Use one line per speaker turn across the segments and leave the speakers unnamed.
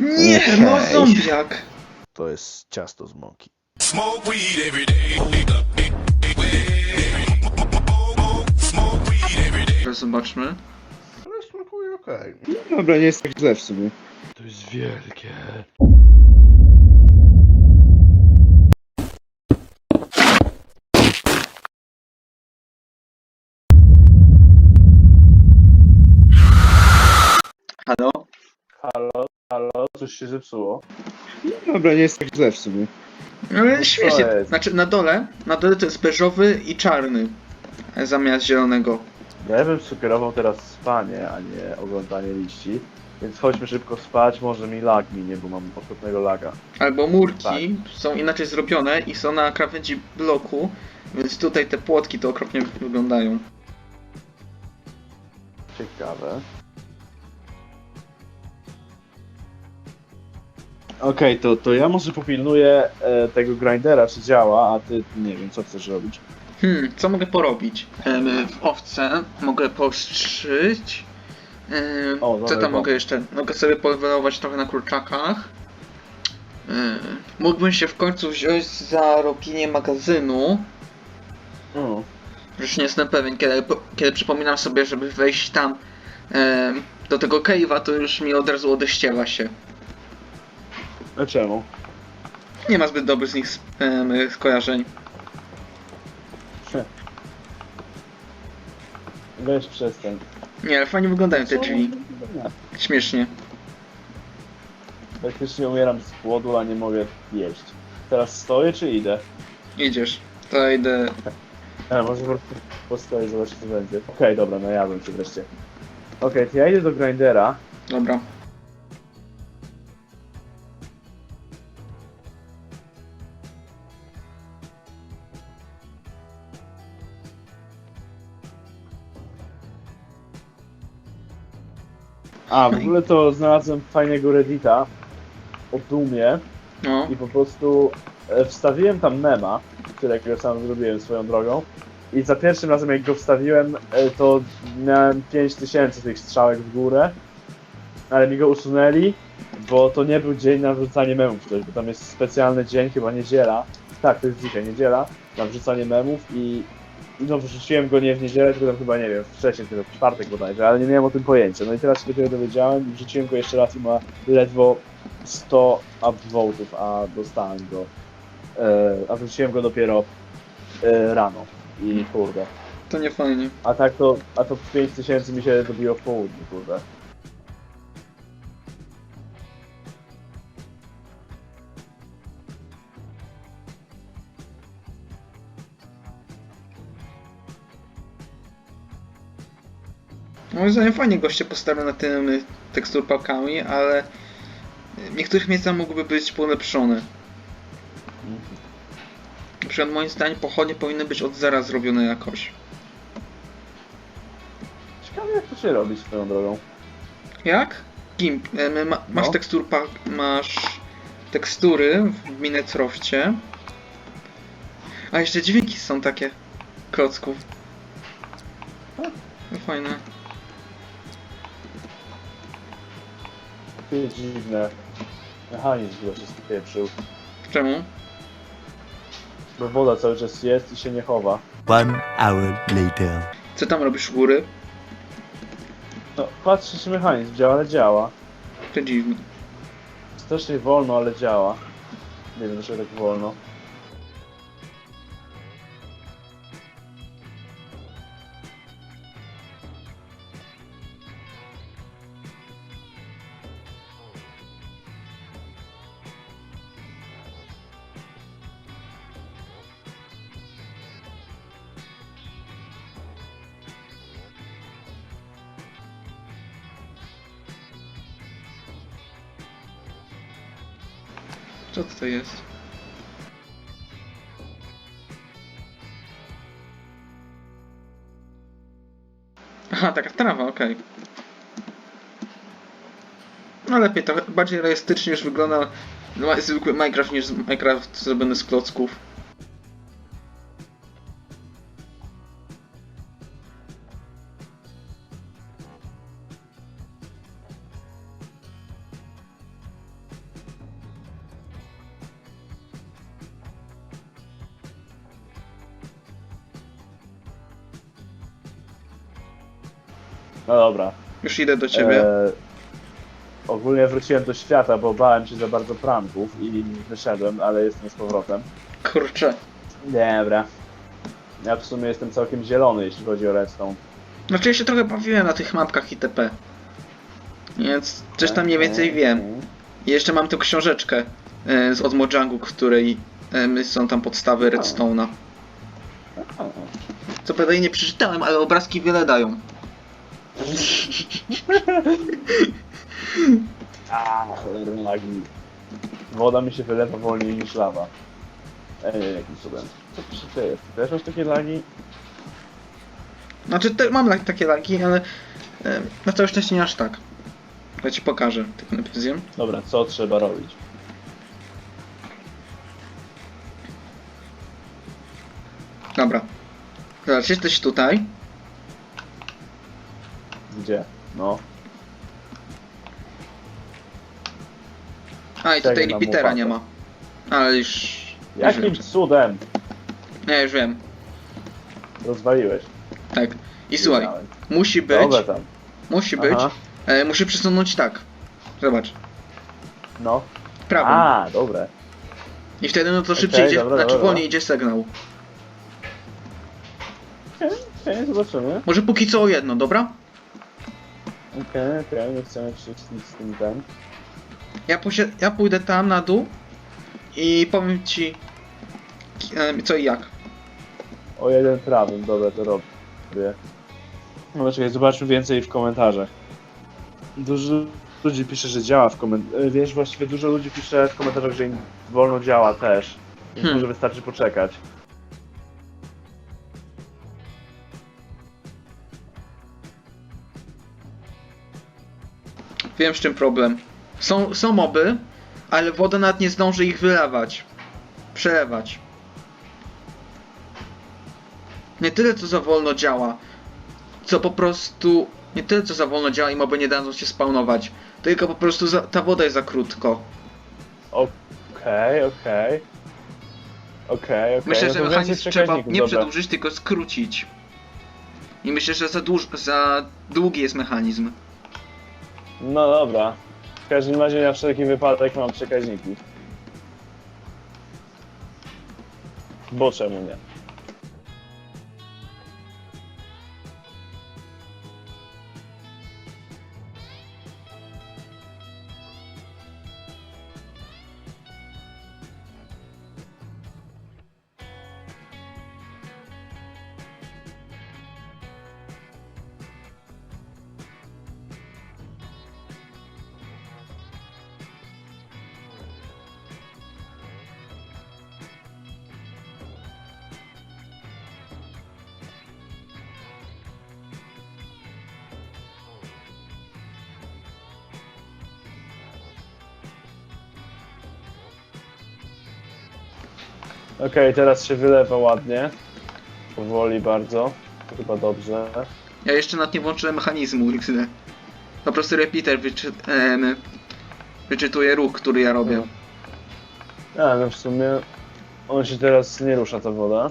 Nie,
Okej.
no zombiak.
To jest ciasto z mąki.
Zobaczmy.
Ale smakuje okej.
Dobra, nie jest tak źle w sumie.
To jest wielkie.
Halo?
Halo, halo, coś się zepsuło.
Dobra, nie jest tak źle w sumie.
Ale śmiesznie.
jest?
Znaczy na dole, na dole to jest beżowy i czarny. e, Zamiast zielonego.
Ja bym sugerował teraz spanie, a nie oglądanie liści. Więc chodźmy szybko spać, może mi lag minie, bo mam okropnego laga.
Albo murki
Tak.
są inaczej zrobione i są na krawędzi bloku, więc tutaj te płotki to okropnie wyglądają.
Ciekawe.
Okej, to, to ja może popilnuję e, tego grindera, czy działa, a ty nie wiem, co chcesz robić.
Hmm, co mogę porobić? Em, w owce mogę postrzyć. Em,
O,
co tam mogę jeszcze? Mogę sobie polewelować trochę na kurczakach. Em, mógłbym się w końcu wziąć za robienie magazynu.
O,
Już nie jestem pewien, kiedy, kiedy przypominam sobie, żeby wejść tam em, do tego cave'a, to już mi od razu odeściewa się.
A czemu?
Nie ma zbyt dobrych z nich em, skojarzeń.
weź przestań.
Nie, ale fajnie wyglądają te drzwi. Śmiesznie.
Praktycznie umieram z głodu, a nie mogę jeść. Teraz stoję czy idę?
Idziesz. To idę.
A, może po prostu postoję, zobaczyć co będzie. Okej, dobra, najadłem się wreszcie. Okej, to ja idę do grindera.
Dobra.
A, w ogóle to znalazłem fajnego reddita o Doomie
No.
i po prostu e, wstawiłem tam mema, którego sam zrobiłem swoją drogą i za pierwszym razem jak go wstawiłem, e, to miałem 5000 tych strzałek w górę, ale mi go usunęli, bo to nie był dzień na wrzucanie memów coś, bo tam jest specjalny dzień, chyba niedziela, tak, to jest dzisiaj, niedziela, na wrzucanie memów i i no wrzuciłem go nie w niedzielę, tylko tam chyba, nie wiem, wcześniej, tylko w czwartek bodajże, ale nie miałem o tym pojęcia. No i teraz się dopiero dowiedziałem wrzuciłem go jeszcze raz i ma ledwo 100 upvotów, a dostałem go, e, a wrzuciłem go dopiero e, rano. I kurde.
To nie fajnie.
A tak to, a to 5000 mi się dobiło w południu, kurde.
Moim zdaniem fajnie goście postawią na tym y, teksturpakami, ale y, w niektórych miejscach mogłyby być polepszone. Na przykład moim zdaniem pochodnie powinny być od zera zrobione jakoś.
Ciekawe jak to się robi swoją drogą.
Jak? Gimp. em, Ma, masz
No.
teksturpak, masz tekstury w Minecrafcie. A jeszcze dźwięki są takie klocków. No fajne.
To jest dziwne. Mechanizm chyba się spieprzył.
Czemu?
Bo woda cały czas jest i się nie chowa.
One hour later.
Co tam robisz u góry?
No, patrzę czy mechanizm działa, ale działa.
To dziwne.
Strasznie wolno, ale działa. Nie wiem dlaczego tak wolno.
Co to jest? Aha, taka trawa, okej. No lepiej, to bardziej realistycznie już wygląda ma- zwykły Minecraft niż Minecraft zrobiony z klocków.
No dobra.
Już idę do ciebie.
E, ogólnie wróciłem do świata, bo bałem się za bardzo pranków i wyszedłem, ale jestem z powrotem.
Kurczę.
Dobra. Ja w sumie jestem całkiem zielony, jeśli chodzi o redstone.
Znaczy ja się trochę bawiłem na tych mapkach itp. Więc coś tam mniej więcej wiem. I jeszcze mam tę książeczkę e, z od Mojangu, której e, są tam podstawy Redstone'a. Co prawda jej nie przeczytałem, ale obrazki wiele dają.
A, cholerne lagi. Woda mi się wylewa wolniej niż lawa. Ej, jakim cudem. Co tu się dzieje? Też masz takie lagi?
Znaczy te, mam takie laki, ale e, na całe szczęście nie aż tak. Ja ci pokażę, tylko najpierw zjem.
Dobra, co trzeba robić?
Dobra. Zobacz, jesteś tutaj.
Gdzie? No.
A i
Czekaj
tutaj
na
repeatera
łopatę.
nie ma. Ale już... już
Jakim
wiem.
cudem
Nie, już wiem.
rozwaliłeś?
Tak. I słuchaj,
Wiedziałem.
musi być,
Dobra tam.
musi być,
Aha.
e, musi przesunąć tak. Zobacz,
No.
prawym.
A, dobre.
I wtedy no to szybciej
Okej,
idzie,
dobra,
znaczy
dobra.
wolniej idzie sygnał.
Okej, zobaczymy.
Może póki co o jedno, dobra?
Okej, okej, nie chcemy wszystkich z tym ten.
Ja, posie- ja pójdę tam na dół i powiem ci e, co i jak.
O jeden prawym, dobra, to robię.
No czekaj, zobaczmy więcej w komentarzach. Dużo ludzi pisze, że działa w komentarzach.
Wiesz, właściwie dużo ludzi pisze w komentarzach, że im wolno działa też. Więc
Hmm.
może wystarczy poczekać.
Wiem z czym problem. Są, są moby, ale woda nawet nie zdąży ich wylewać. Przelewać. Nie tyle co za wolno działa, co po prostu... Nie tyle co za wolno działa i moby nie dadzą się spawnować, tylko po prostu za, ta woda jest za krótko.
Okej, okej. Okej, okej.
Myślę,
no
że mechanizm trzeba nie przedłużyć, tylko skrócić. I myślę, że za, dłuż, za długi jest mechanizm.
No dobra. W każdym razie na wszelki wypadek mam przekaźniki. Bo czemu nie? Okej, teraz się wylewa ładnie. Powoli bardzo. To chyba dobrze.
Ja jeszcze nawet nie włączyłem mechanizmu XD. Po prostu repeater wyczy, em, wyczytuje ruch, który ja robię.
A, no w sumie on się teraz nie rusza ta woda.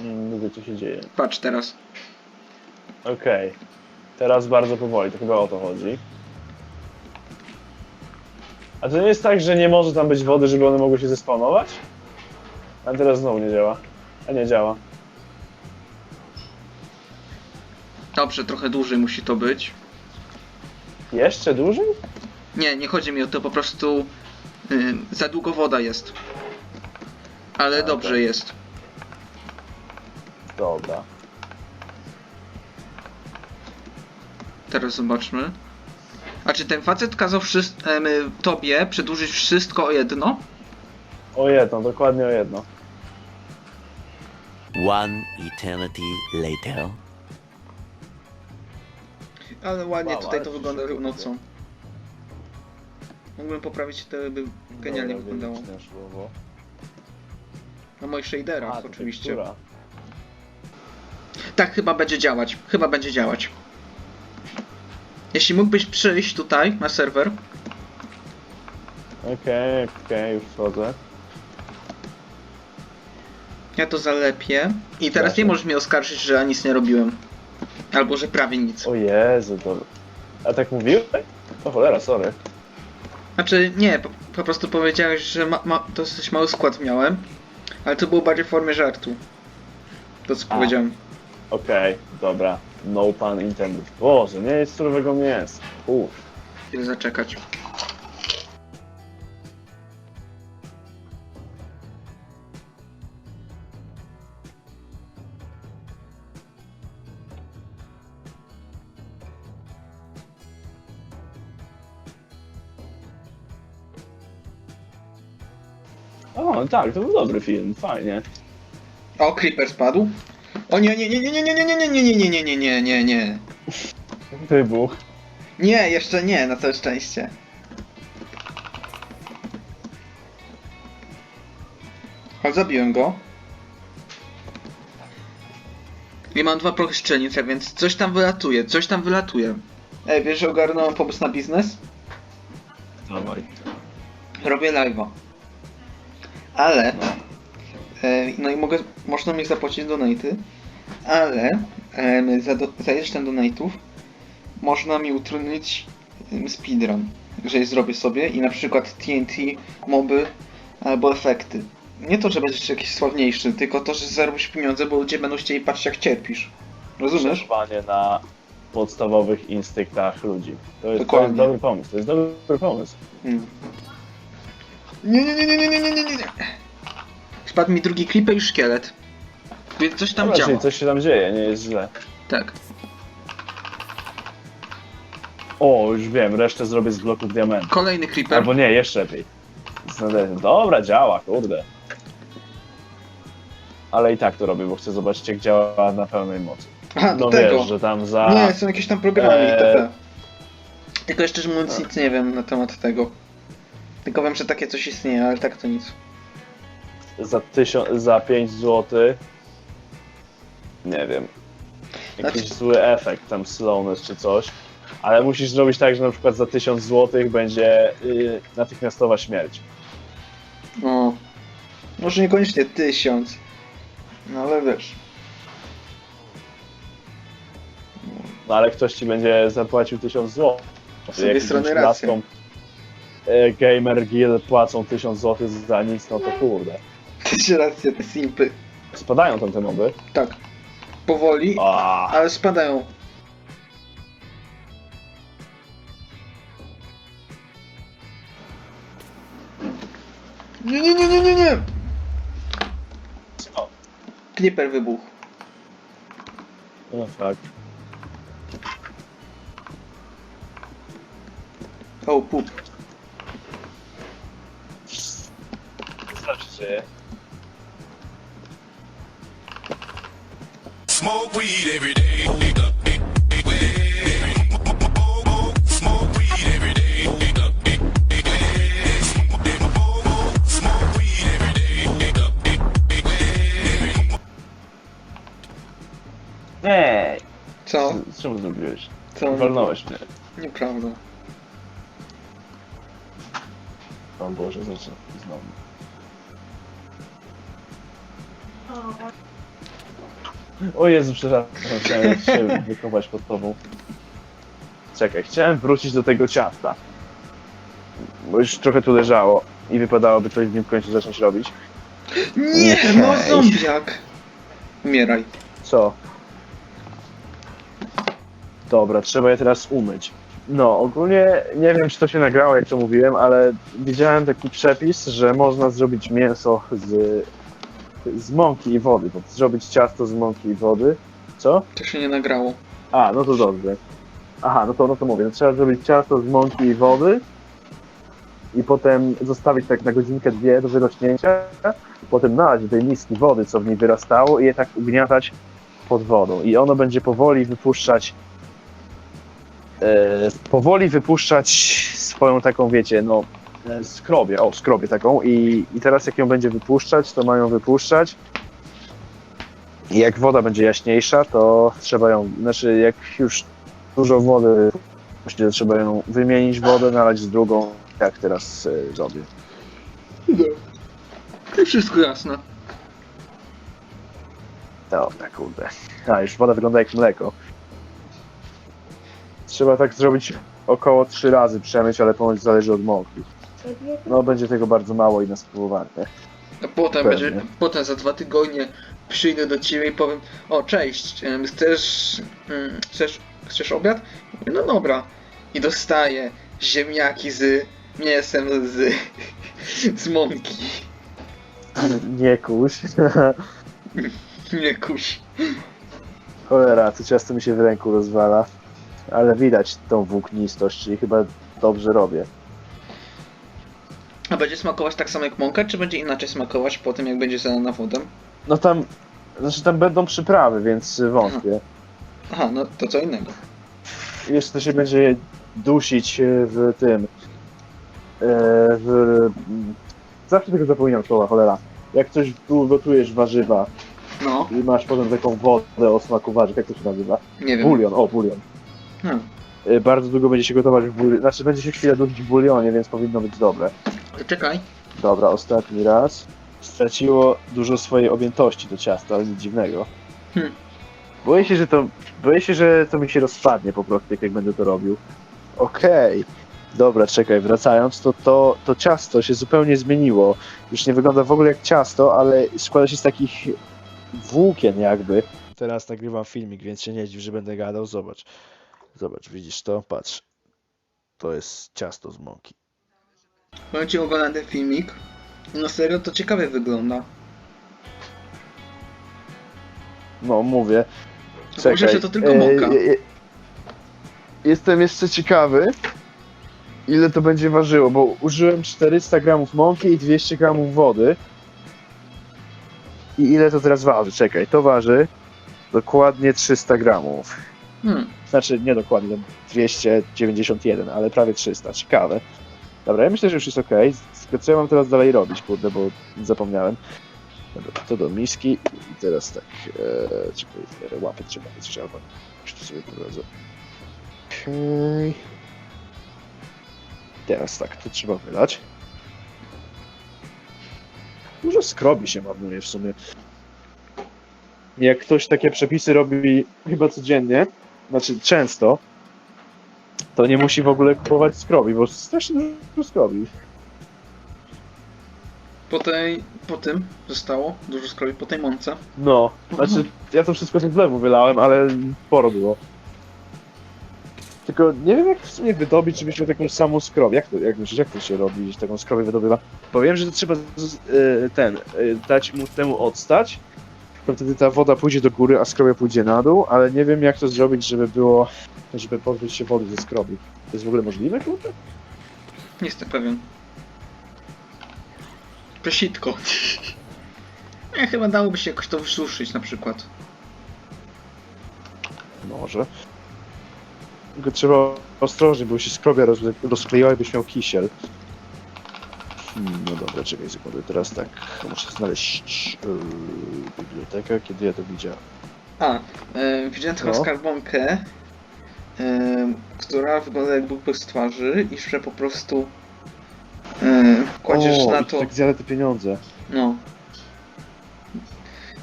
Mm, Lubię co się dzieje.
Patrz teraz.
Okej. Teraz bardzo powoli, to chyba o to chodzi. A to nie jest tak, że nie może tam być wody, żeby one mogły się zespawnować? A teraz znowu nie działa. A nie działa.
Dobrze, trochę dłużej musi to być.
Jeszcze dłużej?
Nie, nie chodzi mi o to, po prostu ym, za długo woda jest. Ale
A,
dobrze
tak.
jest.
Dobra.
Teraz zobaczmy. A czy ten facet kazał wszys- em, tobie przedłużyć wszystko o jedno?
O jedno, dokładnie o jedno.
One eternity later.
Ale ładnie
Wow,
tutaj
ale
to wygląda nocą. Mógłbym poprawić, to by genialnie
Dobra,
wyglądało. Na moich shaderach
A,
oczywiście.
tekstura.
Tak, chyba będzie działać. Chyba będzie działać. Jeśli mógłbyś przyjść tutaj na serwer,
Okej, okej, już wchodzę.
Ja to zalepię. I teraz nie możesz mnie oskarżyć, że ja nic nie robiłem. Albo że prawie nic.
O Jezu, to... A tak mówił? O cholera, sorry.
Znaczy, nie, po, po prostu powiedziałeś, że ma, ma, dosyć mały skład miałem, ale to było bardziej w formie żartu. To co
A.
powiedziałem.
Okej, dobra. No pun intended. Boże, nie jest surowego mięsa. Uff.
Chwilę zaczekać.
O, tak, to był dobry film, fajnie.
O, Creeper spadł. O nie, nie, nie, nie, nie, nie, nie, nie, nie, nie, nie, nie, nie, nie, nie, nie.
Wybuch.
Nie, jeszcze nie, na całe szczęście. Ale zabiłem go. I mam dwa prochy strzelnice, więc coś tam wylatuje, coś tam wylatuje. Ej, wiesz, że ogarnąłem pomysł na biznes?
Dawaj.
Robię live'a. Ale... E, no i mogę, można mi zapłacić donaty, ale e, za, do, za tam donatów można mi utrudnić speedrun, jeżeli zrobię sobie i na przykład TNT, moby albo efekty. Nie to, że będziesz jakiś sławniejszy, tylko to, że zarobisz pieniądze, bo ludzie będą chcieli patrzeć jak cierpisz. Rozumiesz?
Przetrwanie na podstawowych instynktach ludzi. To jest, to jest dobry pomysł, to jest dobry pomysł.
Mm. Nie, nie, nie, nie, nie, nie, nie, nie, nie, nie. Spadł mi drugi creeper i szkielet. Więc coś tam
Dobra,
działa.
czyli coś się tam dzieje, nie jest źle.
Tak.
O, już wiem, resztę zrobię z bloków diamentu.
Kolejny creeper.
Albo nie, jeszcze lepiej. Z. Dobra, działa, kurde. Ale i tak to robię, bo chcę zobaczyć jak działa na pełnej mocy.
Aha, do
No
tego.
wiesz, że tam za...
Nie, są jakieś tam programy
Eee.
Tylko jeszcze szczerze mówiąc nic nie wiem na temat tego. Tylko wiem, że takie coś istnieje, ale tak to nic.
za, tysiąc, za 5 zł. Nie wiem. Jakiś
Znaczy-
zły efekt, tam slowness czy coś. Ale musisz zrobić tak, że na przykład za 1000 zł będzie y, natychmiastowa śmierć.
O. Może niekoniecznie tysiąc. No ale wiesz.
No ale ktoś ci będzie zapłacił 1000 zł.
Z drugiej strony racja.
E, Gamer Guild płacą 1000 zł za nic, no to kurde.
Też rację, te simpy.
Spadają tam te moby.
Tak. Powoli,
A,
ale spadają. Nie, nie, nie, nie, nie, nie!
co?
Creeper wybuchł.
No tak.
O, pup.
kimseye.
Smoke weed every day.
Эй,
Co?
что ты блюешь?
Co?
Wolnołeś mnie.
Nieprawda.
Pan Boże, zresztą znowu. O Jezu, przepraszam, chciałem się wykopać pod tobą. Czekaj, chciałem wrócić do tego ciasta. Bo już trochę tu leżało i wypadałoby coś w nim w końcu zacząć robić.
Nie,
Okej.
no zombiak. Umieraj.
Co? Dobra, trzeba je teraz umyć. No, ogólnie nie wiem, czy to się nagrało, jak to mówiłem, ale widziałem taki przepis, że można zrobić mięso z, z mąki i wody. Bo zrobić ciasto z mąki i wody. Co?
To się nie nagrało.
A, no to dobrze. Aha, no to, no to mówię. No, trzeba zrobić ciasto z mąki i wody i potem zostawić tak na godzinkę, dwie do wyrośnięcia. Potem nalać do tej miski wody, co w niej wyrastało i je tak ugniatać pod wodą. I ono będzie powoli wypuszczać e, powoli wypuszczać swoją taką, wiecie, no skrobię, o skrobię taką i, i teraz jak ją będzie wypuszczać, to mają wypuszczać i jak woda będzie jaśniejsza, to trzeba ją, znaczy jak już dużo wody to trzeba ją wymienić wodę, nalać z drugą, jak teraz e, zrobię.
To wszystko jasne.
Dobra, kurde. A, już woda wygląda jak mleko. Trzeba tak zrobić około 3 razy przemyć, ale ponoć zależy od No będzie tego bardzo mało i na spróbowanie.
A potem
Pewnie.
będzie, potem za dwa tygodnie przyjdę do ciebie i powiem, o cześć, em, chcesz, mm, chcesz, chcesz obiad? Mówię, no dobra. I dostaję ziemniaki z mięsem z, z mąki.
Nie kuś.
Nie kuś.
Cholera, to ciasto mi się w ręku rozwala. Ale widać tą włóknistość, czyli chyba dobrze robię.
A będzie smakować tak samo jak mąka, czy będzie inaczej smakować po tym, jak będzie zalana wodą?
No tam, znaczy tam będą przyprawy, więc wątpię.
Aha, no to co innego.
Jeszcze to się będzie dusić e, w tym. e, W, mm, zawsze tego zapominam słowa, cholera. Jak coś tu gotujesz warzywa
No,
i masz potem taką wodę o smaku warzyw, jak to się nazywa?
nie wiem.
Bulion, o bulion.
Hmm.
E, Bardzo długo będzie się gotować w bulionie, znaczy będzie się chwilę dusić w bulionie, więc powinno być dobre.
Czekaj.
Dobra, ostatni raz. Straciło dużo swojej objętości to ciasto, ale nic dziwnego.
Hmm.
Boję się, że to. Boję się, że to mi się rozpadnie po prostu, jak będę to robił. Okej. Dobra, czekaj, wracając, to, to to ciasto się zupełnie zmieniło. Już nie wygląda w ogóle jak ciasto, ale składa się z takich włókien jakby. Teraz nagrywam filmik, więc się nie dziw, że będę gadał. Zobacz. Zobacz, widzisz to? Patrz. To jest ciasto z mąki.
Powiem ci oglądam ten filmik. No serio, to ciekawie wygląda.
No, mówię.
Może, że to tylko mąka.
e, e, Jestem jeszcze ciekawy, ile to będzie ważyło, bo użyłem 400 gramów mąki i 200 gramów wody. I ile to teraz waży? Czekaj, to waży dokładnie 300 gramów.
Hmm.
Znaczy, nie dokładnie, 291, ale prawie 300. Ciekawe. Dobra, ja myślę, że już jest ok. Co ja mam teraz dalej robić, kurde, bo zapomniałem. Dobra, to do miski i teraz tak, e, czekaj, łapy trzeba jeszcze, albo już to sobie prowadzę. Okej. Teraz tak, to trzeba wylać. Dużo skrobi się marnuje w sumie. Jak ktoś takie przepisy robi chyba codziennie, znaczy często, to nie musi w ogóle kupować skrobi, bo strasznie dużo skrobi.
Po tej, po tym zostało dużo skrobi, po tej mące.
No, znaczy ja to wszystko z zlewu wylałem, ale sporo było. Tylko nie wiem jak w sumie wydobyć, żebyś miał taką samą skrobię. Jak to, jak myślisz, jak to się robi, że taką skrobię wydobywa? Powiem, że to trzeba z, e, ten, e, dać mu temu odstać, to wtedy ta woda pójdzie do góry, a skrobia pójdzie na dół, ale nie wiem jak to zrobić, żeby było, żeby pozbyć się wody ze skrobi. To jest w ogóle możliwe, kurde?
Nie jestem pewien. Presitko. Nie, chyba dałoby się jakoś to wysuszyć na przykład.
Może. Tylko trzeba ostrożnie, bo się skrobia roz, rozkleiła i byś miał kisiel. No dobra, czekaj sekundę. Teraz tak, muszę znaleźć yy, bibliotekę, kiedy ja to widziałem.
A, e, widziałem taką
No.
skarbonkę, e, która wygląda jak bóg bez twarzy i że po prostu e, kładziesz
o,
na to,
tak zjada te pieniądze.
no.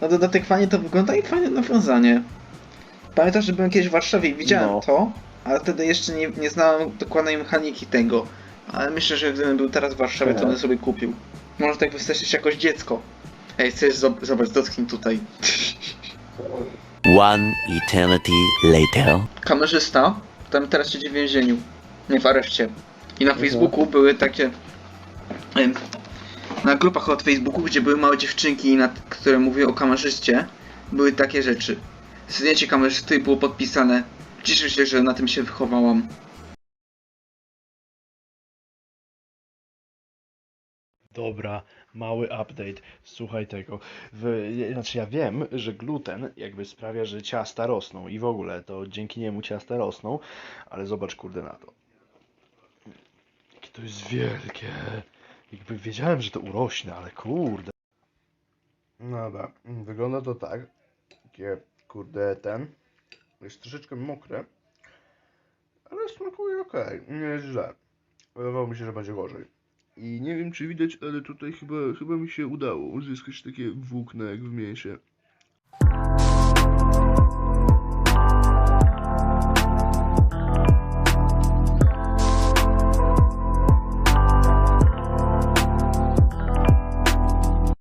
Na dodatek fajnie to wygląda i fajne nawiązanie. Pamiętam, że byłem kiedyś w Warszawie i widziałem
No.
to, ale wtedy jeszcze nie, nie znałem dokładnej mechaniki tego. Ale myślę, że gdybym był teraz w Warszawie, to
Aha.
bym sobie kupił. Może tak wystraszyć jako dziecko. Ej, chcesz zob- zobacz, dotknij tutaj.
One eternity later.
kamerzysta, tam teraz siedzi w więzieniu, nie w areszcie. I na
Mhm.
Facebooku były takie, em, na grupach od Facebooku, gdzie były małe dziewczynki, na, które mówiły o kamerzyście, były takie rzeczy. Zdjęcie kamerzysty było podpisane, cieszę się, że na tym się wychowałam.
Dobra, mały update. Słuchaj tego. W, znaczy ja wiem, że gluten jakby sprawia, że ciasta rosną i w ogóle to dzięki niemu ciasta rosną, ale zobacz kurde na to. Jakie to jest wielkie. Jakby wiedziałem, że to urośnie, ale kurde. No dobra, wygląda to tak. Takie kurde ten. Jest troszeczkę mokre. Ale smakuje ok, nie jest źle. Wydawało mi się, że będzie gorzej. I nie wiem czy widać, ale tutaj chyba, chyba mi się udało uzyskać takie włókna jak w mięsie.